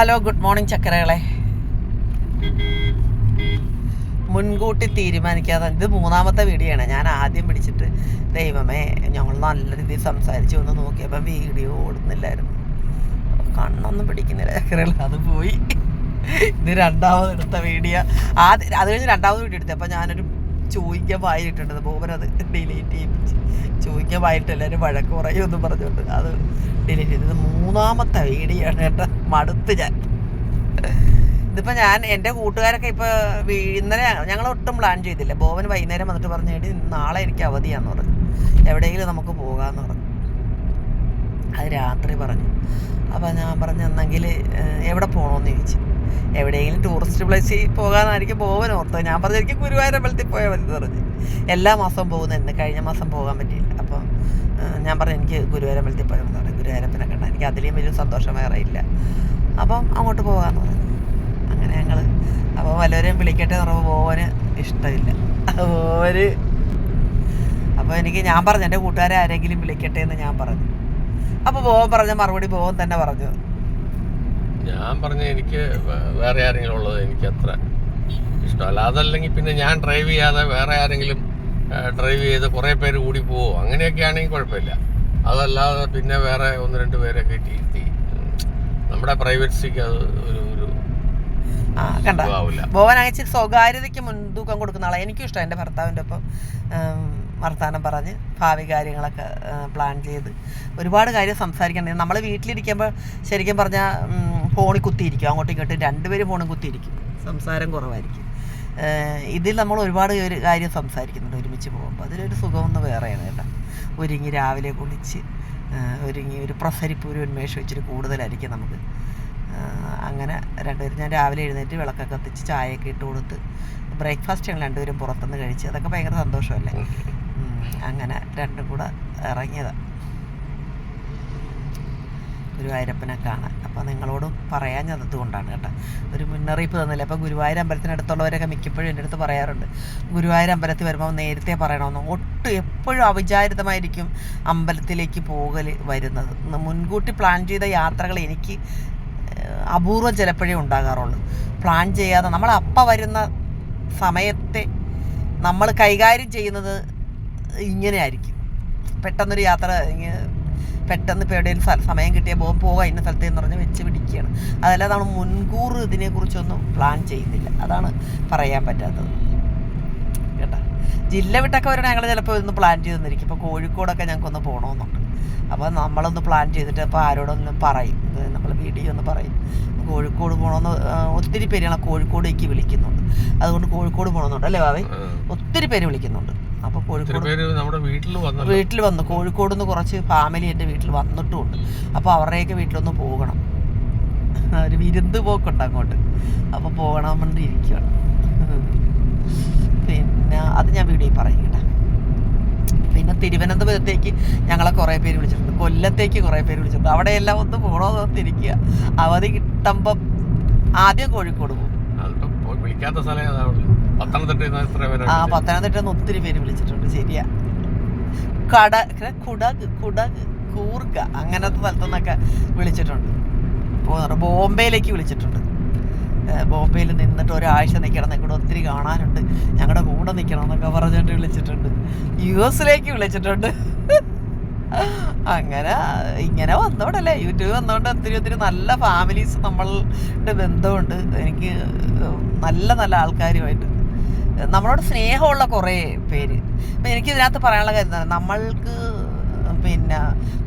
Hello good morning ചക്കരകളെ. മുൻകൂട്ടി തീരുമാനിക്കാതെ ഇത് മൂന്നാമത്തെ വീഡിയോ ആണ് ഞാൻ ആദ്യം പിടിച്ചിട്ട് ദൈവമേ ഞങ്ങൾ നല്ല രീതിയിൽ സംസാരിച്ചു ഒന്ന് നോക്കിയപ്പോൾ വീഡിയോ ഓടുന്നില്ലായിരുന്നു. കണ്ണൊന്നും പിടിക്കുന്നില്ല ചക്കരകളെ. അത് പോയി. ഇത് രണ്ടാമത് എടുത്ത വീഡിയോ. ആദ്യം അത് കഴിഞ്ഞ് രണ്ടാമത് വീഡിയോ എടുത്തു. അപ്പോൾ ഞാനൊരു ചോദിക്കാൻ വായിട്ടുണ്ട് ബോബൻ അത് ഡിലീറ്റ് ചെയ്യിപ്പിച്ച് ചോദിക്കാൻ വായിട്ട് എല്ലാവരും വഴക്ക് എന്ന് പറഞ്ഞുകൊണ്ട് അത് ഡിലീറ്റ് ചെയ്തത് മൂന്നാമത്തെ വീഡിയോ ആണ് കേട്ടോ. മടുത്ത് ഞാൻ. ഇതിപ്പോൾ ഞാൻ എന്റെ കൂട്ടുകാരൊക്കെ ഇപ്പോൾ ഇന്നലെ ഞങ്ങൾ ഒട്ടും പ്ലാൻ ചെയ്തില്ല. ബോവൻ വൈകുന്നേരം വന്നിട്ട് പറഞ്ഞു "എടി, നാളെ എനിക്ക് അവധിയാന്ന് പറഞ്ഞു. എവിടെയെങ്കിലും നമുക്ക് പോകാമെന്ന് പറഞ്ഞു. അത് രാത്രി പറഞ്ഞു. അപ്പോൾ ഞാൻ പറഞ്ഞു എന്നെങ്കിൽ എവിടെ പോകണമെന്ന് ചോദിച്ചു. എവിടെയെങ്കിലും ടൂറിസ്റ്റ് പ്ലേസിൽ പോകാമെന്നായിരിക്കും പോകാൻ ഓർത്തത് ഞാൻ പറഞ്ഞു എനിക്ക് ഗുരുവായൂർ അമ്പലത്തിൽ പോയാൽ മതി എന്ന് പറഞ്ഞു. എല്ലാ മാസവും പോകുന്നുണ്ട് കഴിഞ്ഞ മാസം പോകാൻ പറ്റിയില്ല. അപ്പോൾ ഞാൻ പറഞ്ഞു എനിക്ക് ഗുരുവായൂർ അമ്പലത്തിൽ പോയാൽ പറഞ്ഞു. ഗുരുവായൂരപ്പനെ കണ്ടാൽ എനിക്ക് അതിലേയും വലിയ സന്തോഷം വേറെ ഇല്ല. അപ്പം അങ്ങോട്ട് പോകാമെന്ന് പറഞ്ഞു. അങ്ങനെ ഞങ്ങൾ അപ്പോൾ വല്ലവരെയും വിളിക്കട്ടെ എന്ന് പറയുമ്പോൾ പോകാൻ ഇഷ്ടമില്ല. ഒരു അപ്പോൾ എനിക്ക് ഞാൻ പറഞ്ഞു എന്റെ കൂട്ടുകാരെ ആരെങ്കിലും വിളിക്കട്ടെ എന്ന് ഞാൻ പറഞ്ഞു. അപ്പോൾ പോകാൻ പറഞ്ഞ മറുപടി പോകാൻ തന്നെ പറഞ്ഞു. ഞാൻ പറഞ്ഞ എനിക്ക് വേറെ ആരെങ്കിലും ഉള്ളത് എനിക്ക് അത്ര ഇഷ്ടമല്ല അതല്ലെങ്കിൽ പിന്നെ ഞാൻ ഡ്രൈവ് ചെയ്യാതെ വേറെ ആരെങ്കിലും ഡ്രൈവ് ചെയ്ത് കുറേ പേര് കൂടി പോവോ? അങ്ങനെയൊക്കെ ആണെങ്കിൽ കുഴപ്പമില്ല. അതല്ലാതെ പിന്നെ വേറെ ഒന്ന് രണ്ട് പേരെ കയറ്റി ഇരുത്തി. നമ്മുടെ പ്രൈവറ്റ്സിക്ക് അത് ഒരു ഒരു അയച്ച് സ്വകാര്യതയ്ക്ക് മുൻതൂക്കം കൊടുക്കുന്ന ആളാണ് എനിക്കും ഇഷ്ടം എന്റെ ഭർത്താവിന്റെ ഒപ്പം വർത്താനം പറഞ്ഞ് ഭാവി കാര്യങ്ങളൊക്കെ പ്ലാൻ ചെയ്ത് ഒരുപാട് കാര്യം സംസാരിക്കണ്ടേ? നമ്മൾ വീട്ടിലിരിക്കുമ്പോൾ ശരിക്കും പറഞ്ഞാൽ ഫോണിൽ കുത്തിയിരിക്കും. അങ്ങോട്ടും ഇങ്ങോട്ടും രണ്ടുപേരും ഫോണിൽ കുത്തിയിരിക്കും. സംസാരം കുറവായിരിക്കും. ഇതിൽ നമ്മൾ ഒരുപാട് ഒരു കാര്യം സംസാരിക്കുന്നുണ്ട് ഒരുമിച്ച് പോകുമ്പോൾ. അതിലൊരു സുഖമൊന്ന് വേറെയാണ് കേട്ടോ. ഒരുങ്ങി രാവിലെ കുളിച്ച് ഒരുങ്ങി ഒരു പ്രസരിപ്പ് ഒരു ഉന്മേഷം ഇച്ചിരി കൂടുതലായിരിക്കും നമുക്ക്. അങ്ങനെ രണ്ടുപേരും ഞാൻ രാവിലെ എഴുന്നേറ്റ് വിളക്കൊക്കെ കത്തിച്ച് ചായയൊക്കെ ഇട്ട് കൊടുത്ത് ബ്രേക്ക്ഫാസ്റ്റ് ഞങ്ങൾ രണ്ടുപേരും പുറത്തുനിന്ന് കഴിച്ച് അതൊക്കെ ഭയങ്കര സന്തോഷമല്ലേ? അങ്ങനെ രണ്ടും കൂടെ ഇറങ്ങിയതാണ് ഗുരുവായൂരപ്പനെ കാണാൻ. അപ്പോൾ നിങ്ങളോട് പറയാഞ്ഞത് അതുകൊണ്ടാണ് കേട്ടോ. ഒരു മുന്നറിയിപ്പ് തന്നില്ല. അപ്പോൾ ഗുരുവായൂർ അമ്പലത്തിനടുത്തുള്ളവരൊക്കെ മിക്കപ്പോഴും എന്റെ അടുത്ത് പറയാറുണ്ട്. ഗുരുവായൂർ അമ്പലത്തിൽ വരുമ്പോൾ നേരത്തെ പറയണമെന്ന് ഒട്ടും എപ്പോഴും അവിചാരിതമായിരിക്കും അമ്പലത്തിലേക്ക് പോകൽ വരുന്നത്. മുൻകൂട്ടി പ്ലാൻ ചെയ്ത യാത്രകൾ എനിക്ക് അപൂർവം ചിലപ്പോഴേ ഉണ്ടാകാറുള്ളൂ. പ്ലാൻ ചെയ്യാതെ നമ്മൾ അപ്പം വരുന്ന സമയത്തെ നമ്മൾ കൈകാര്യം ചെയ്യുന്നത് ഇങ്ങനെയായിരിക്കും. പെട്ടെന്നൊരു യാത്ര പെട്ടെന്ന് ഇപ്പോൾ സമയം കിട്ടിയാൽ പോകും പോകാം ഇന്ന സ്ഥലത്ത് എന്ന് പറഞ്ഞ് വെച്ച് പിടിക്കുകയാണ്. അതല്ലാതെ നമ്മൾ മുൻകൂർ ഇതിനെക്കുറിച്ചൊന്നും പ്ലാൻ ചെയ്യുന്നില്ല. അതാണ് പറയാൻ പറ്റാത്തത്. കേട്ടോ? ജില്ല വിട്ടൊക്കെ വരണം ഞങ്ങൾ ചിലപ്പോൾ ഒന്ന് പ്ലാൻ ചെയ്ത് തന്നിരിക്കും. ഇപ്പോൾ കോഴിക്കോടൊക്കെ ഞങ്ങൾക്കൊന്ന് പോകണമെന്നുണ്ട് അപ്പോൾ നമ്മളൊന്ന് പ്ലാൻ ചെയ്തിട്ട് അപ്പോൾ ആരോടൊന്ന് പറയും. നമ്മൾ വീഡിയോ ഒന്ന് പറയും. കോഴിക്കോട് പോകണമെന്ന് ഒത്തിരി പേര് ഞങ്ങളെ കോഴിക്കോടേക്ക് വിളിക്കുന്നുണ്ട്. അതുകൊണ്ട് കോഴിക്കോട് പോകണമെന്നുണ്ട് അല്ലേ ബാബേ? ഒത്തിരി പേര് വിളിക്കുന്നുണ്ട്. അപ്പോൾ കോഴിക്കോട് നമ്മുടെ വീട്ടിൽ വന്നു വീട്ടിൽ വന്നു. കോഴിക്കോട് നിന്ന് കുറച്ച് ഫാമിലി എന്റെ വീട്ടിൽ വന്നിട്ടുമുണ്ട് അപ്പോൾ അവരുടെയൊക്കെ വീട്ടിലൊന്ന് പോകണം. ഒരു വിരുന്ന് പോക്കുണ്ട് അങ്ങോട്ട്. അപ്പോൾ പോകണം വേണ്ടി ഇരിക്കുകയാണ് പിന്നെ അത് ഞാൻ വീഡിയോയിൽ പറയും കേട്ടോ. പിന്നെ തിരുവനന്തപുരത്തേക്ക് ഞങ്ങളെ കുറേ പേര് വിളിച്ചിട്ടുണ്ട്. കൊല്ലത്തേക്ക് കുറേ പേര് വിളിച്ചിട്ടുണ്ട്. അവിടെയെല്ലാം ഒന്ന് പോകണമെന്ന് ഓർത്തിരിക്കുക അവധി കിട്ടുമ്പം ആദ്യം കോഴിക്കോട് പോകും. വിളിക്കാത്ത സ്ഥലം ആ പത്തനംതിട്ട ഒത്തിരി പേര് വിളിച്ചിട്ടുണ്ട് ശരിയാ. കട കുടക് കുടക് കൂർഗ അങ്ങനത്തെ സ്ഥലത്തു നിന്നൊക്കെ വിളിച്ചിട്ടുണ്ട് ബോംബെയിലേക്ക് വിളിച്ചിട്ടുണ്ട്. ബോംബെയിൽ നിന്നിട്ട് ഒരാഴ്ച നിൽക്കണം നിങ്ങളുടെ ഒത്തിരി കാണാനുണ്ട്. ഞങ്ങളുടെ കൂടെ നിൽക്കണം എന്നൊക്കെ പറഞ്ഞിട്ട് വിളിച്ചിട്ടുണ്ട്. യു എസിലേക്ക് വിളിച്ചിട്ടുണ്ട്. അങ്ങനെ ഇങ്ങനെ വന്നോണ്ടല്ലേ. യൂട്യൂബ് വന്നോണ്ട് ഒത്തിരി ഒത്തിരി നല്ല ഫാമിലീസ് നമ്മളുടെ ബന്ധമുണ്ട് എനിക്ക് നല്ല നല്ല ആൾക്കാരുമായിട്ട്. നമ്മളോട് സ്നേഹമുള്ള കുറേ പേര്. അപ്പം എനിക്ക് ഇതിനകത്ത് പറയാനുള്ള കാര്യം എന്താണ് നമ്മൾക്ക് പിന്നെ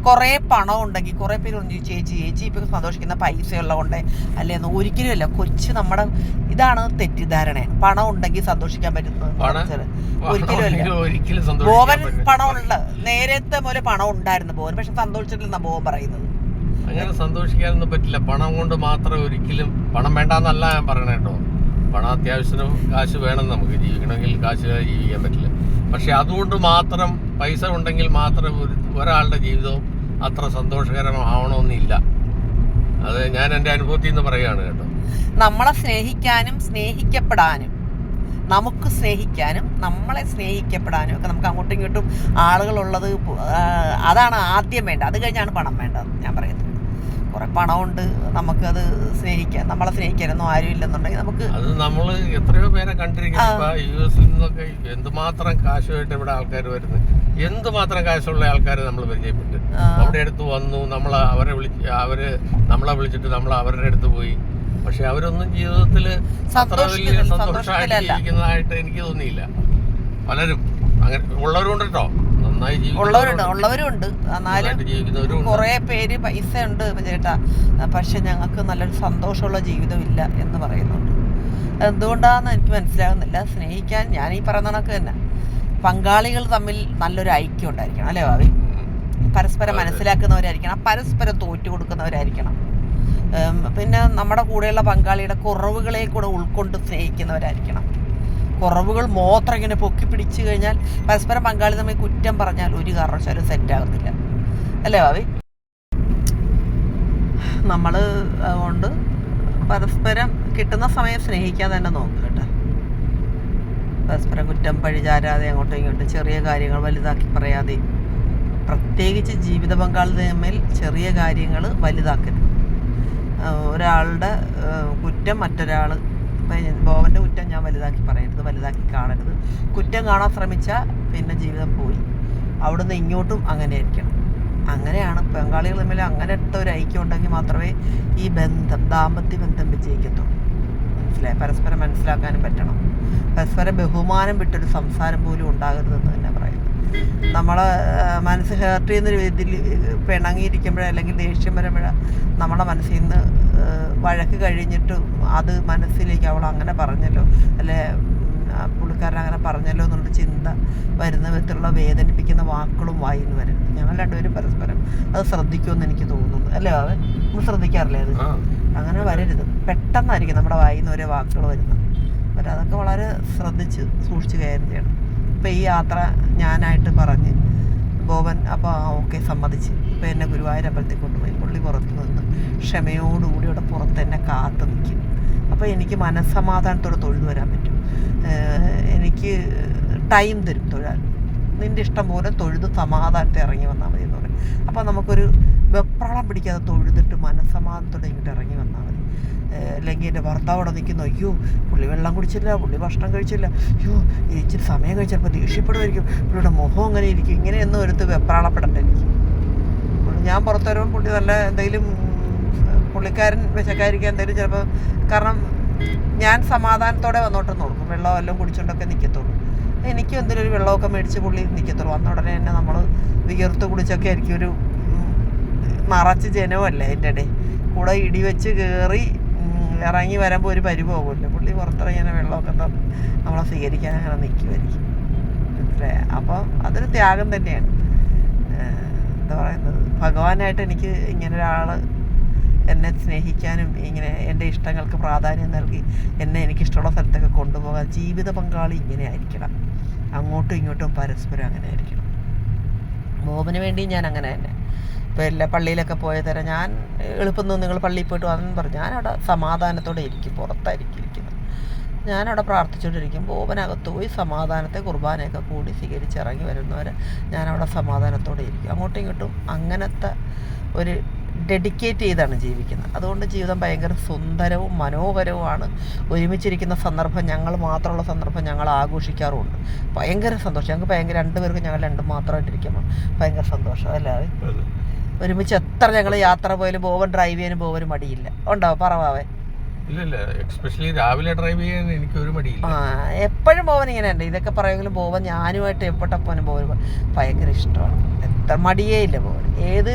കുറേ പണം ഉണ്ടെങ്കിൽ കുറേ പേര് പറഞ്ഞു ചേച്ചി ചേച്ചി ഇപ്പം സന്തോഷിക്കുന്ന പൈസ ഉള്ളതുകൊണ്ട് അല്ലേന്ന് ഒരിക്കലുമല്ല കൊച്ചു നമ്മുടെ ഇതാണ് തെറ്റിദ്ധാരണ. പണം ഉണ്ടെങ്കിൽ സന്തോഷിക്കാൻ പറ്റുന്നത് ഒരിക്കലുമല്ല ബോവൻ പണം ഉള്ള നേരത്തെ പോലെ പണം ഉണ്ടായിരുന്നു ബോവൻ പക്ഷെ സന്തോഷിച്ചിട്ടില്ലെന്നാ ബോവൻ പറയുന്നത്. അങ്ങനെ സന്തോഷിക്കാനൊന്നും പറ്റില്ല. പണം കൊണ്ട് മാത്രം ഒരിക്കലും പണം വേണ്ടെന്നല്ല ഞാൻ പറയണേ കേട്ടോ. പണം അത്യാവശ്യത്തിന് കാശ് വേണം നമുക്ക് ജീവിക്കണമെങ്കിൽ കാശ് ജീവിക്കാൻ പറ്റില്ല. പക്ഷെ അതുകൊണ്ട് മാത്രം പൈസ ഉണ്ടെങ്കിൽ മാത്രം ഒരു ഒരാളുടെ ജീവിതവും അത്ര സന്തോഷകരമാവണമെന്നില്ല. അത് ഞാൻ എന്റെ അനുഭവത്തിൽ നിന്ന് പറയുകയാണ് കേട്ടോ. നമ്മളെ സ്നേഹിക്കാനും സ്നേഹിക്കപ്പെടാനും നമുക്ക് സ്നേഹിക്കാനും നമ്മളെ സ്നേഹിക്കപ്പെടാനും ഒക്കെ നമുക്ക് അങ്ങോട്ടും ഇങ്ങോട്ടും ആളുകളുള്ളത് അതാണ് ആദ്യം വേണ്ടത്. അത് കഴിഞ്ഞാണ് പണം വേണ്ടത് ഞാൻ പറയുന്നത് കുറെ പണമുണ്ട്. നമുക്ക് അത് സ്നേഹിക്കാൻ നമ്മളെ സ്നേഹിക്കാനൊന്നും ആരും ഇല്ലെന്നുണ്ടെങ്കിൽ നമുക്ക് അത് നമ്മൾ എത്രയോ പേരെ കണ്ടിരിക്കുന്നു. ഇപ്പൊ യു എസിൽ നിന്നൊക്കെ എന്തുമാത്രം കാശുമായിട്ട് ഇവിടെ ആൾക്കാർ വരുന്നത് എന്തുമാത്രം കാശുള്ള ആൾക്കാരെ നമ്മൾ പരിചയപ്പെട്ട്. നമ്മുടെ അടുത്ത് വന്നു. നമ്മൾ അവരെ വിളിച്ച് അവർ നമ്മളെ വിളിച്ചിട്ട് നമ്മൾ അവരുടെ അടുത്ത് പോയി. പക്ഷെ അവരൊന്നും ജീവിതത്തിൽ അത്ര വലിയ സന്തോഷമായിട്ട്. എനിക്ക് തോന്നിയില്ല. പലരും അങ്ങനെ ഉള്ളവരുണ്ട് കേട്ടോ. ഉള്ളവരുണ്ട് ഉള്ളവരും ഉണ്ട് എന്നാലും കുറേ പേര് പൈസ ഉണ്ട് ചേട്ടാ. പക്ഷെ ഞങ്ങൾക്ക് നല്ലൊരു സന്തോഷമുള്ള ജീവിതമില്ല എന്ന് പറയുന്നുണ്ട്. എന്തുകൊണ്ടാന്ന് എനിക്ക് മനസ്സിലാകുന്നില്ല. സ്നേഹിക്കാൻ ഞാൻ ഈ പറയുന്ന കണക്ക് തന്നെ. പങ്കാളികൾ തമ്മിൽ നല്ലൊരു ഐക്യം ഉണ്ടായിരിക്കണം അല്ലേ ഭാവി? പരസ്പരം മനസ്സിലാക്കുന്നവരായിരിക്കണം പരസ്പരം തോറ്റു കൊടുക്കുന്നവരായിരിക്കണം. പിന്നെ നമ്മുടെ കൂടെയുള്ള പങ്കാളിയുടെ കുറവുകളെ കൂടെ ഉൾക്കൊണ്ട് സ്നേഹിക്കുന്നവരായിരിക്കണം. കുറവുകൾ മാത്രം ഇങ്ങനെ പൊക്കി പിടിച്ചു കഴിഞ്ഞാൽ പരസ്പരം പങ്കാളി തമ്മിൽ കുറ്റം പറഞ്ഞാൽ ഒരു കാരണവശാലും സെറ്റ് ആകത്തില്ല. അല്ലേ ഭാവി? നമ്മൾ അതുകൊണ്ട് പരസ്പരം കിട്ടുന്ന സമയം സ്നേഹിക്കാൻ തന്നെ നോക്കുക കേട്ടോ. പരസ്പരം കുറ്റം പഴിചാരാതെ അങ്ങോട്ടും ഇങ്ങോട്ടും ചെറിയ കാര്യങ്ങൾ വലുതാക്കി പറയാതെ. പ്രത്യേകിച്ച് ജീവിത പങ്കാളി തമ്മിൽ ചെറിയ കാര്യങ്ങൾ വലുതാക്കരുത്. ഒരാളുടെ കുറ്റം മറ്റൊരാൾ ബോവന്റെ കുറ്റം ഞാൻ വലുതാക്കി പറയരുത് വലുതാക്കി കാണരുത്. കുറ്റം കാണാൻ ശ്രമിച്ച പിന്നെ ജീവിതം പോയി. അവിടുന്ന് ഇങ്ങോട്ടും അങ്ങനെ ആയിരിക്കണം അങ്ങനെയാണ് ബംഗാളികൾ തമ്മിൽ അങ്ങനത്തെ ഒരു ഐക്യം ഉണ്ടെങ്കിൽ മാത്രമേ ഈ ബന്ധം ദാമ്പത്യ ബന്ധം വിജയിക്കത്തുള്ളൂ മനസ്സിലായി? പരസ്പരം മനസ്സിലാക്കാനും പറ്റണം. പരസ്പരം ബഹുമാനം വിട്ടൊരു സംസാരം പോലും ഉണ്ടാകരുതെന്ന് നമ്മളെ മനസ്സ് ഹേർട്ട് ചെയ്യുന്നൊരു ഇതിൽ പിണങ്ങിയിരിക്കുമ്പോഴോ അല്ലെങ്കിൽ ദേഷ്യം വരുമ്പോഴോ നമ്മുടെ മനസ്സിൽ നിന്ന് വഴക്ക് കഴിഞ്ഞിട്ട് അത് മനസ്സിലേക്ക് അവൾ അങ്ങനെ പറഞ്ഞല്ലോ അല്ലെ പുള്ളിക്കാരൻ അങ്ങനെ പറഞ്ഞല്ലോ എന്നുള്ള ചിന്ത വരുന്ന വിധത്തിലുള്ള വേദനിപ്പിക്കുന്ന വാക്കുകളും വായിന്ന് വരും ഞങ്ങൾ രണ്ടുപേരും പരസ്പരം അത് ശ്രദ്ധിക്കുമെന്ന് എനിക്ക് തോന്നുന്നു. അല്ലേ അവൻ നമ്മൾ ശ്രദ്ധിക്കാറില്ലേ അത്? അങ്ങനെ വരരുത്. പെട്ടെന്നായിരിക്കും നമ്മുടെ വായിൽ നിന്ന് ഓരോ വാക്കുകൾ വരുന്നത്. അപ്പോൾ അതൊക്കെ വളരെ ശ്രദ്ധിച്ച് സൂക്ഷിച്ച് കൈകാര്യം ചെയ്യണം. ഇപ്പം ഈ യാത്ര ഞാനായിട്ട് പറഞ്ഞ്. ബോബൻ അപ്പോൾ ആ ഓക്കെ സമ്മതിച്ച്. ഇപ്പം എന്നെ ഗുരുവായൂർ അമ്പലത്തിൽ കൊണ്ടുപോയി പുള്ളി പുറത്ത് നിന്ന് ക്ഷമയോടുകൂടി ഇവിടെ പുറത്ത് എന്നെ കാത്തു നിൽക്കും. അപ്പോൾ എനിക്ക് മനസ്സമാധാനത്തോടെ തൊഴുതു വരാൻ പറ്റും. എനിക്ക് ടൈം തരും തൊഴാൻ. നിന്റെ ഇഷ്ടം പോലെ തൊഴുത് സമാധാനത്തെ ഇറങ്ങി വന്നാൽ മതി എന്ന് പറയും. അപ്പോൾ നമുക്കൊരു വെപ്രാളം പിടിക്കാതെ തൊഴുതിട്ട് മനസ്സമാധാനത്തോടെ ഇങ്ങോട്ട് ഇറങ്ങി വന്നാൽ മതി. അല്ലെങ്കിൽ എന്റെ ഭർത്താവ് അവിടെ നിൽക്കുന്നു അയ്യോ പുള്ളി വെള്ളം കുടിച്ചില്ല പുള്ളി ഭക്ഷണം കഴിച്ചില്ല അയ്യോ ഇച്ചിരി സമയം കഴിച്ചപ്പോൾ ദേഷ്യപ്പെടുമായിരിക്കും പുള്ളിയുടെ മുഖം അങ്ങനെ ഇരിക്കും ഇങ്ങനെയൊന്നും ഒരുത്ത് വെപ്രാളപ്പെടണ്ട എനിക്ക്. ഞാൻ പുറത്തു വരുമ്പോൾ പുള്ളി നല്ല എന്തെങ്കിലും പുള്ളിക്കാരൻ വിശക്കാതിരിക്കാൻ എന്തെങ്കിലും ചിലപ്പോൾ കാരണം ഞാൻ സമാധാനത്തോടെ വന്നോട്ടെന്ന് കൊടുക്കും വെള്ളം എല്ലാം കുടിച്ചുകൊണ്ടൊക്കെ നിൽക്കത്തുള്ളൂ എനിക്കും എന്തെങ്കിലും ഒരു വെള്ളമൊക്കെ മേടിച്ച് പുള്ളി നിൽക്കത്തുള്ളൂ വന്ന ഉടനെ തന്നെ നമ്മൾ വിയർത്ത് കുടിച്ചൊക്കെ ആയിരിക്കും ഒരു നിറച്ച് ജനമല്ലേ അതിന്റെ ഇടയിൽ. കൂടെ ഇടി വെച്ച് കയറി ഇറങ്ങി വരുമ്പോൾ ഒരു പരി പോകുമല്ലോ പുള്ളി പുറത്തിറങ്ങിയ വെള്ളമൊക്കെ തന്ന് നമ്മളെ സ്വീകരിക്കാൻ അങ്ങനെ നിൽക്കുമായിരിക്കും അല്ലേ അപ്പോൾ അതൊരു ത്യാഗം തന്നെയാണ്. എന്താ പറയുന്നത്? ഭഗവാനായിട്ട് എനിക്ക് ഇങ്ങനെ ഒരാൾ എന്നെ സ്നേഹിക്കാനും ഇങ്ങനെ എന്റെ ഇഷ്ടങ്ങൾക്ക് പ്രാധാന്യം നൽകി എന്നെ എനിക്കിഷ്ടമുള്ള സ്ഥലത്തൊക്കെ കൊണ്ടുപോകാൻ ജീവിത പങ്കാളി ഇങ്ങനെ ആയിരിക്കണം. അങ്ങോട്ടും ഇങ്ങോട്ടും പരസ്പരം അങ്ങനെ ആയിരിക്കണം. ബോബന് വേണ്ടിയും ഞാൻ അങ്ങനെ തന്നെ. എല്ലാ പള്ളിയിലൊക്കെ പോയ തരാം ഞാൻ എളുപ്പം നിങ്ങൾ പള്ളിയിൽ പോയിട്ട് വന്നെന്ന് പറഞ്ഞു. ഞാനവിടെ സമാധാനത്തോടെ ഇരിക്കും പുറത്തായിരിക്കും ഇരിക്കുന്നത്. ഞാനവിടെ പ്രാർത്ഥിച്ചുകൊണ്ടിരിക്കും. ഓവനകത്ത് പോയി സമാധാനത്തെ കുർബാനയൊക്കെ കൂടി സ്വീകരിച്ച് ഇറങ്ങി വരുന്നവരെ ഞാനവിടെ സമാധാനത്തോടെ ഇരിക്കും. അങ്ങോട്ടും ഇങ്ങോട്ടും അങ്ങനത്തെ ഒരു ഡെഡിക്കേറ്റ് ചെയ്താണ് ജീവിക്കുന്നത്. അതുകൊണ്ട് ജീവിതം ഭയങ്കര സുന്ദരവും മനോഹരവുമാണ്. ഒരുമിച്ചിരിക്കുന്ന സന്ദർഭം ഞങ്ങൾ മാത്രമുള്ള സന്ദർഭം ഞങ്ങൾ ആഘോഷിക്കാറുമുണ്ട്. ഭയങ്കര സന്തോഷം. ഞങ്ങൾക്ക് ഭയങ്കര രണ്ടുപേർക്കും ഞങ്ങൾ രണ്ടും മാത്രമായിട്ടിരിക്കുമ്പോൾ ഭയങ്കര സന്തോഷം അല്ലേ? അതെ. ഒരുമിച്ച് എത്ര ഞങ്ങൾ യാത്ര പോയാലും ബോവൻ ഡ്രൈവ് ചെയ്യാനും ബോവന് മടിയില്ല. ഉണ്ടോ? പറവാവേ എക്സ്പെഷ്യലി രാവിലെ ഡ്രൈവ് ചെയ്യാൻ എനിക്ക് ഒരു മടിയില്ല. ആ എപ്പോഴും ബോവൻ ഇങ്ങനെ ഉണ്ട് ഇതൊക്കെ പറയുമെങ്കിലും ബോവൻ ഞാനുമായിട്ട് എപ്പോഴും ബോവൻ ഭയങ്കര ഇഷ്ടമാണ്. എത്ര മടിയേ ഇല്ല ബോവൻ ഏത്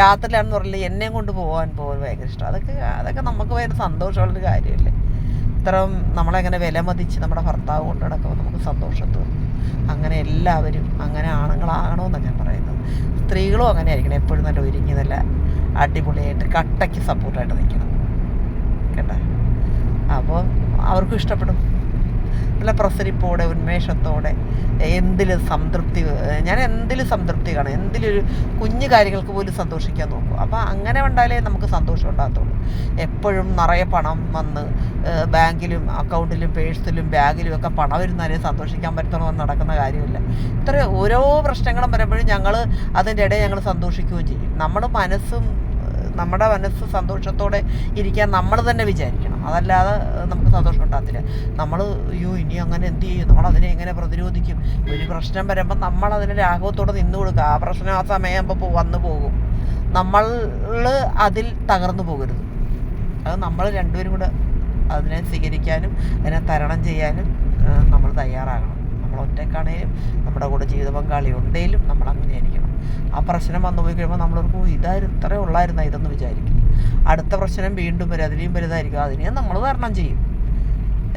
രാത്രിയിലാണെന്ന് പറഞ്ഞില്ല എന്നെയും കൊണ്ട് പോകാൻ ബോവൻ ഭയങ്കര ഇഷ്ടമാണ്. അതൊക്കെ അതൊക്കെ നമുക്ക് ഭയങ്കര സന്തോഷമുള്ളൊരു കാര്യമല്ലേ? ഇത്രയും നമ്മളെങ്ങനെ വിലമതിച്ച് നമ്മുടെ ഭർത്താവ് കൊണ്ട് നടക്കുമ്പോൾ നമുക്ക് സന്തോഷം തോന്നും. അങ്ങനെ എല്ലാവരും അങ്ങനെ ആണുങ്ങളാകണമെന്നാണ് ഞാൻ പറയുന്നത്. സ്ത്രീകളും അങ്ങനെ ആയിരിക്കണം എപ്പോഴും നല്ല ഒരുങ്ങി നല്ല അടിപൊളിയായിട്ട് കട്ടയ്ക്ക് സപ്പോർട്ടായിട്ട് നിൽക്കണം കേട്ടോ? അപ്പോൾ അവർക്കും ഇഷ്ടപ്പെടും. നല്ല പ്രസരിപ്പോടെ ഉന്മേഷത്തോടെ എന്തിലും സംതൃപ്തി ഞാൻ എന്തിലും സംതൃപ്തി കാണും എന്തിലൊരു കുഞ്ഞു കാര്യങ്ങൾക്ക് പോലും സന്തോഷിക്കാൻ നോക്കും. അപ്പോൾ അങ്ങനെ ഉണ്ടായാലേ നമുക്ക് സന്തോഷം ഉണ്ടാകത്തുള്ളൂ. എപ്പോഴും നിറയെ പണം വന്ന് ബാങ്കിലും അക്കൗണ്ടിലും പേഴ്സിലും ബാഗിലും ഒക്കെ പണം വരുന്നാലേ സന്തോഷിക്കാൻ പറ്റണമെന്ന് നടക്കുന്ന കാര്യമില്ല. ഇത്ര ഓരോ പ്രശ്നങ്ങളും വരുമ്പോഴും ഞങ്ങൾ അതിന്റെ ഇടയിൽ ഞങ്ങൾ സന്തോഷിക്കുകയും ചെയ്യും. നമ്മുടെ മനസ്സും നമ്മുടെ മനസ്സ് സന്തോഷത്തോടെ ഇരിക്കാൻ നമ്മൾ തന്നെ വിചാരിക്കണം. അതല്ലാതെ നമുക്ക് സന്തോഷം ഉണ്ടാകത്തില്ല. നമ്മൾ അയ്യോ ഇനി അങ്ങനെ എന്ത് ചെയ്യും? നമ്മൾ അതിനെ എങ്ങനെ പ്രതിരോധിക്കും? ഒരു പ്രശ്നം വരുമ്പോൾ നമ്മൾ അതിന് രാഘവത്തോടെ നിന്ന് കൊടുക്കുക. ആ പ്രശ്നം ആ സമയമാകുമ്പോൾ വന്നു പോകും. നമ്മൾ അതിൽ തകർന്നു പോകരുത്. അത് നമ്മൾ രണ്ടുപേരും കൂടെ അതിനെ സ്വീകരിക്കാനും അതിനെ തരണം ചെയ്യാനും നമ്മൾ തയ്യാറാകണം. നമ്മൾ ഒറ്റക്കാണേലും നമ്മുടെ കൂടെ ജീവിത പങ്കാളി ഉണ്ടെങ്കിലും നമ്മൾ അങ്ങനെ ആയിരിക്കണം ആ പ്രശ്നം വന്നു പോയി കഴിയുമ്പോൾ നമ്മളൊരു ഇതായിരുന്നു ഇത്രേ ഉള്ളായിരുന്ന? ഇതെന്ന് വിചാരിക്കും. അടുത്ത പ്രശ്നം വീണ്ടും വരും. അതിലേയും വലുതായിരിക്കും. അതിനെ നമ്മൾ തരണം ചെയ്യും.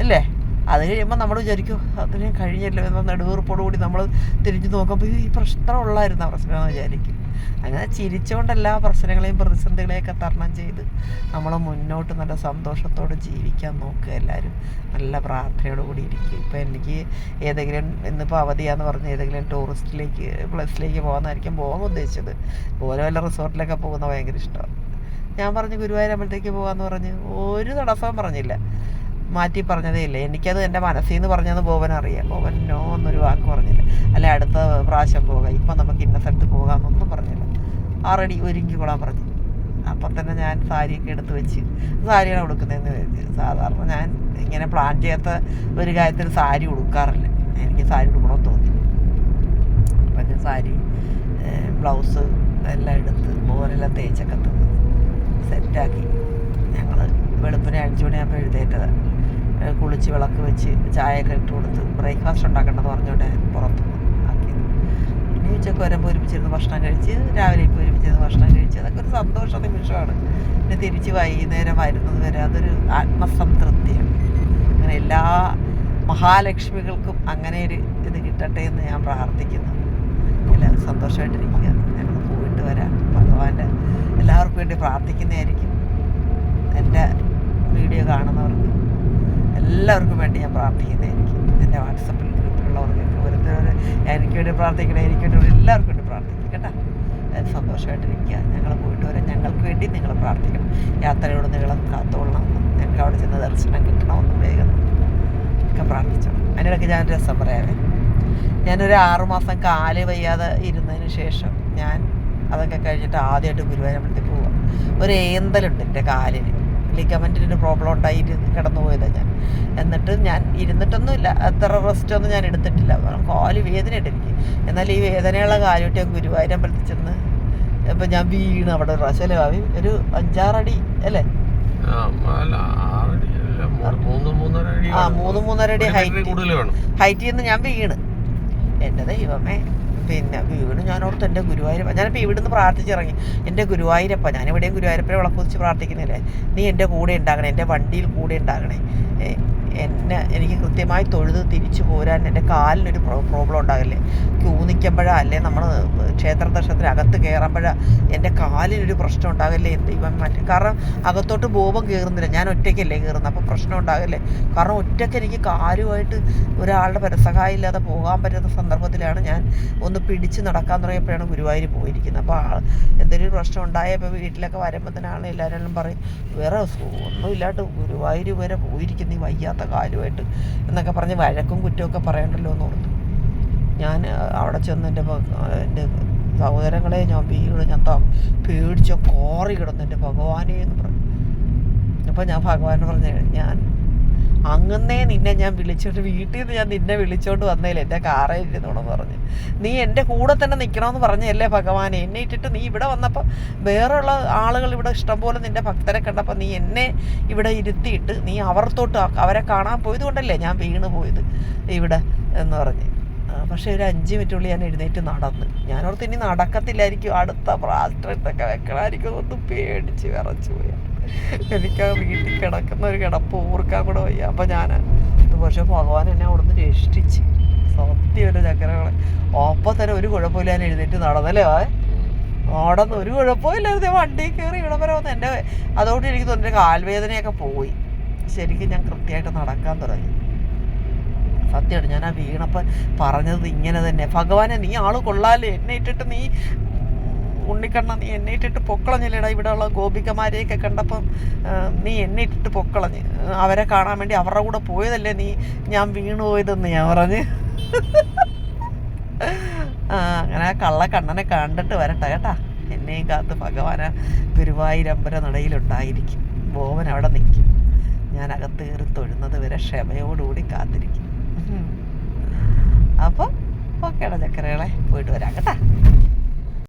അല്ലേ? അത് കഴിയുമ്പോൾ നമ്മൾ വിചാരിക്കും അതിനെ കഴിഞ്ഞല്ലോ എന്ന നെടുവീർപ്പോടു കൂടി നമ്മൾ തിരിഞ്ഞു നോക്കുമ്പോൾ ഈ പ്രശ്നം ആ പ്രശ്നം എന്ന് വിചാരിക്കും. അങ്ങനെ ചിരിച്ചുകൊണ്ട് എല്ലാ പ്രശ്നങ്ങളെയും പ്രതിസന്ധികളെയൊക്കെ തരണം ചെയ്ത് നമ്മൾ മുന്നോട്ട് നല്ല സന്തോഷത്തോടെ ജീവിക്കാൻ നോക്കുക എല്ലാവരും. നല്ല പ്രാർത്ഥനയോട് കൂടി ഇരിക്കുക. ഇപ്പം എനിക്ക് ഏതെങ്കിലും ഇന്നിപ്പോൾ അവധിയാന്ന് പറഞ്ഞ് ഏതെങ്കിലും ടൂറിസ്റ്റിലേക്ക് പ്ലസിലേക്ക് പോകാമെന്നായിരിക്കും പോകാൻ ഉദ്ദേശിച്ചത്. ഓരോ വല്ല റിസോർട്ടിലൊക്കെ പോകുന്ന ഭയങ്കര ഇഷ്ടമാണ്. ഞാൻ പറഞ്ഞു ഗുരുവായൂരമ്പലത്തേക്ക് പോകാമെന്ന് പറഞ്ഞ്. ഒരു തടസ്സവും പറഞ്ഞില്ല. മാറ്റി പറഞ്ഞതേ ഇല്ല. എനിക്കത് എന്റെ മനസ്സിൽ നിന്ന് പറഞ്ഞത് ബോബൻ അറിയാം. ബോബൻ നോ എന്നൊരു വാക്ക് പറഞ്ഞില്ല. അല്ലെ അടുത്ത പ്രാവശ്യം പോകാം. ഇപ്പം നമുക്ക് ഇന്ന സ്ഥലത്ത് പോകാമെന്നൊന്നും പറഞ്ഞില്ല. ആറടി ഒരുങ്ങിക്കൊള്ളാൻ പറഞ്ഞു. അപ്പം തന്നെ ഞാൻ സാരിയൊക്കെ എടുത്ത് വെച്ച് സാരിയാണ് ഉടുക്കുന്നതെന്ന് കരുതി. സാധാരണ ഞാൻ ഇങ്ങനെ പ്ലാൻ ചെയ്യാത്ത ഒരു കാര്യത്തിൽ സാരി ഉടുക്കാറില്ല. എനിക്ക് സാരി ഉടുക്കണമെന്ന് തോന്നി അപ്പം സാരി ബ്ലൗസ് എല്ലാം എടുത്ത് ബോബനെല്ലാം തേച്ചൊക്കെ തന്നു. സെറ്റാക്കി. ഞങ്ങൾ വെളുപ്പിനെ അഞ്ച് മണിയാകുമ്പോൾ എഴുതേറ്റത് കുളിച്ച് വിളക്ക് വെച്ച് ചായയൊക്കെ ഇട്ട് കൊടുത്ത് ബ്രേക്ക്ഫാസ്റ്റ് ഉണ്ടാക്കേണ്ടത് പറഞ്ഞുകൊണ്ട് പുറത്ത് ആക്കിയത് പിന്നെ ഉച്ചയ്ക്ക് വരുമ്പോൾ ഒരുമിച്ചിരുന്ന് ഭക്ഷണം കഴിച്ച് രാവിലെ ഇപ്പോൾ ഒരുമിച്ചിരുന്ന് ഭക്ഷണം കഴിച്ച്. അതൊക്കെ ഒരു സന്തോഷ നിമിഷമാണ്. പിന്നെ തിരിച്ച് വൈകുന്നേരം വരുന്നത് വരെ അതൊരു ആത്മസംതൃപ്തിയാണ്. അങ്ങനെ എല്ലാ മഹാലക്ഷ്മികൾക്കും അങ്ങനെ ഒരു ഇത് കിട്ടട്ടെ എന്ന് ഞാൻ പ്രാർത്ഥിക്കുന്നു. എല്ലാവരും സന്തോഷമായിട്ടിരിക്കുക. പോയിട്ട് വരാം ഭഗവാന്റെ എല്ലാവർക്കും വേണ്ടി പ്രാർത്ഥിക്കുന്നതായിരിക്കും. എന്റെ വീഡിയോ കാണുന്നവർക്ക് എല്ലാവർക്കും വേണ്ടി ഞാൻ പ്രാർത്ഥിക്കുന്നതായിരിക്കും. എന്റെ വാട്സപ്പിൽ ഗ്രൂപ്പിലുള്ളവർക്കൊക്കെ ഓരോരുത്തർ എനിക്ക് വേണ്ടി പ്രാർത്ഥിക്കണേ എനിക്ക് വേണ്ടി എല്ലാവർക്കും വേണ്ടി പ്രാർത്ഥിക്കും കേട്ടോ? സന്തോഷമായിട്ടിരിക്കുക. ഞങ്ങൾ പോയിട്ട് വരാം. ഞങ്ങൾക്ക് വേണ്ടി നിങ്ങൾ പ്രാർത്ഥിക്കണം. യാത്രയോട് നീളം കാത്തോളണം. ഞങ്ങൾക്ക് അവിടെ ചെന്ന് ദർശനം കിട്ടണമെന്നും വേഗം ഒക്കെ പ്രാർത്ഥിച്ചു അതിനിടയ്ക്ക് ഞാൻ രസം പറയാവേ. ഞാനൊരു ആറുമാസം കാൽ വയ്യാതെ ഇരുന്നതിന് ശേഷം ഞാൻ അതൊക്കെ കഴിഞ്ഞിട്ട് ആദ്യമായിട്ട് ഗുരുവായൂരമ്പലത്തിൽ പോവാം. ഒരു ഏന്തലുണ്ട് എന്റെ കാലിന്. ലിഗമെന്റിന് പ്രോബ്ലം ഉണ്ടായി കിടന്നു പോയതാണ് ഞാൻ. എന്നിട്ട് ഞാൻ ഇരുന്നിട്ടൊന്നുമില്ല. അത്ര റെസ്റ്റ് ഒന്നും ഞാൻ എടുത്തിട്ടില്ല. കാരണം കാൽ വേദന എനിക്ക്. എന്നാൽ ഈ വേദനയുള്ള കാലുമായിട്ട് ഞാൻ ഗുരുവായൂരമ്പലത്തിൽ ചെന്ന് ഇപ്പം ഞാൻ വീണ് അവിടെ ഒരു പ്രാവശ്യം. അല്ലേ ഭാവി? ഒരു അഞ്ചാറടി അല്ലേ? ആ, മൂന്ന് മൂന്ന് മൂന്നര അടി ഹൈറ്റ് ഹൈറ്റിൽ നിന്ന് ഞാൻ വീണ്. എന്റെ ദൈവമേ. പിന്നെ വീട് ഞാനോർത്ത് എന്റെ ഗുരുവായൂരപ്പ ഞാനിപ്പോൾ ഇവിടുന്ന് പ്രാർത്ഥിച്ചിറങ്ങി. എന്റെ ഗുരുവായൂരപ്പ ഞാൻ ഇവിടെയും ഗുരുവായൂരപ്പനെ വിളക്കുതിച്ച് പ്രാർത്ഥിക്കുന്നില്ലേ? നീ എന്റെ കൂടെ ഉണ്ടാകണേ എന്റെ വണ്ടിയിൽ കൂടെ ഉണ്ടാകണേ. എന്നെ എനിക്ക് കൃത്യമായി തൊഴുത് തിരിച്ചു പോരാൻ എന്റെ കാലിനൊരു പ്രോ- പ്രോബ്ലം ഉണ്ടാകില്ലേ ക്യൂ നിൽക്കുമ്പോഴാ അല്ലേ നമ്മൾ ക്ഷേത്ര ദർശനത്തിനകത്ത് കയറുമ്പോഴാ എന്റെ കാലിനൊരു പ്രശ്നം ഉണ്ടാകില്ലേ ഇവൻ മറ്റേ കാരണം അകത്തോട്ട് ബോബം കയറുന്നില്ല ഞാൻ ഒറ്റയ്ക്കല്ലേ കയറുന്നത് അപ്പോൾ പ്രശ്നം ഉണ്ടാകില്ലേ കാരണം ഒറ്റയ്ക്ക് എനിക്ക് കാലുമായിട്ട് ഒരാളുടെ പരസഹായം ഇല്ലാതെ പോകാൻ പറ്റുന്ന സന്ദർഭത്തിലാണ് ഞാൻ ഒന്ന് പിടിച്ച് നടക്കാൻ തുടങ്ങിയപ്പോഴാണ് ഗുരുവായൂർ പോയിരിക്കുന്നത്. അപ്പോൾ എന്തെങ്കിലും പ്രശ്നം ഉണ്ടായപ്പോൾ വീട്ടിലൊക്കെ വരുമ്പോൾ തന്നെയാണ് എല്ലാവരും പറയും വേറെ ഒന്നുമില്ലാണ്ട് ഗുരുവായൂർ വരെ പോയിരിക്കുന്ന ഈ വയ്യാത്ത കാലുമായിട്ട് എന്നൊക്കെ പറഞ്ഞ് വഴക്കും കുറ്റമൊക്കെ പറയണ്ടല്ലോ എന്ന് ഓർത്തു. ഞാൻ അവിടെ ചെന്ന് എന്റെ എന്റെ സഹോദരങ്ങളെ ഞാൻ വീട് ഞാൻ പേടിച്ച കോറി കിടന്നു എന്റെ ഭഗവാനെ എന്ന് പറഞ്ഞു. അപ്പോൾ ഞാൻ ഭഗവാൻ പറഞ്ഞു ഞാൻ അങ്ങന്നേ നിന്നെ ഞാൻ വിളിച്ചോണ്ട് വീട്ടിൽ നിന്ന് ഞാൻ നിന്നെ വിളിച്ചോണ്ട് വന്നേലേ എന്റെ കാറേ ഇരുന്നോണെന്ന് പറഞ്ഞു. നീ എന്റെ കൂടെ തന്നെ നിൽക്കണമെന്ന് പറഞ്ഞല്ലേ ഭഗവാനെ. എന്നെ ഇട്ടിട്ട് നീ ഇവിടെ വന്നപ്പോൾ വേറെയുള്ള ആളുകൾ ഇവിടെ ഇഷ്ടംപോലെ നിന്റെ ഭക്തരെ കണ്ടപ്പോൾ നീ എന്നെ ഇവിടെ ഇരുത്തിയിട്ട് നീ അവർത്തോട്ട് അവരെ കാണാൻ പോയത് കൊണ്ടല്ലേ ഞാൻ വീണ് പോയത് ഇവിടെ എന്ന് പറഞ്ഞ്. പക്ഷെ ഒരു അഞ്ച് മിനിറ്റുള്ളിൽ ഞാൻ എഴുന്നേറ്റ് നടന്ന്. ഞാനോർത്ത് ഇനി നടക്കത്തില്ലായിരിക്കും. അടുത്ത പ്രാസ്റ്റൊക്കെ വെക്കണമായിരിക്കും ഒന്ന് പേടിച്ച് വിറച്ചു പോയി. എനിക്ക് ആ വീട്ടിൽ കിടക്കുന്ന ഒരു കിടപ്പ് ഓർക്കാൻ കൂടെ വയ്യ. അപ്പം ഞാൻ പക്ഷേ ഭഗവാൻ എന്നെ അവിടുന്ന് രക്ഷിച്ച്. സത്യം ഒരു ചക്കരകളെ. ഒപ്പം തന്നെ ഒരു കുഴപ്പമില്ല ഞാൻ എഴുന്നേറ്റ് നടന്നല്ലേ ആ നടന്ന് ഒരു കുഴപ്പമില്ലായിരുന്നു വണ്ടി കയറി ഇവിടെ വരെ വന്ന് എന്റെ അതുകൊണ്ട് എനിക്ക് എന്റെ കാൽവേദനയൊക്കെ പോയി. ശരിക്കും ഞാൻ കൃത്യമായിട്ട് നടക്കാൻ തുടങ്ങി. സത്യമാണ് ഞാൻ ആ വീണപ്പം പറഞ്ഞത് ഇങ്ങനെ തന്നെ. ഭഗവാനെ നീ ആൾ കൊള്ളാലേ എന്നെ ഇട്ടിട്ട് നീ ഉണ്ണിക്കണ്ണ നീ എന്നെ ഇട്ടിട്ട് പൊക്കളഞ്ഞില്ലേടാ. ഇവിടെയുള്ള ഗോപികമാരെയൊക്കെ കണ്ടപ്പം നീ എന്നെ ഇട്ടിട്ട് പൊക്കളഞ്ഞ്. അവരെ കാണാൻ വേണ്ടി അവരുടെ കൂടെ പോയതല്ലേ നീ? ഞാൻ വീണു പോയതെന്ന് ഞാൻ പറഞ്ഞ്. ആ അങ്ങനെ ആ കള്ള കണ്ണനെ കണ്ടിട്ട് വരട്ടെ കേട്ടാ. എന്നെയും കാത്ത് ഭഗവാന ഗുരുവായൂരമ്പര നടയിലുണ്ടായിരിക്കും. ബോവൻ അവിടെ നിൽക്കും. ഞാൻ അകത്ത് കയറി തൊഴുന്നത് വരെ ക്ഷമയോടുകൂടി കാത്തിരിക്കും. അപ്പം അപ്പോൾ ഓക്കേടാ ചക്കരകളെ. പോയിട്ട് വരാം കേട്ടാ.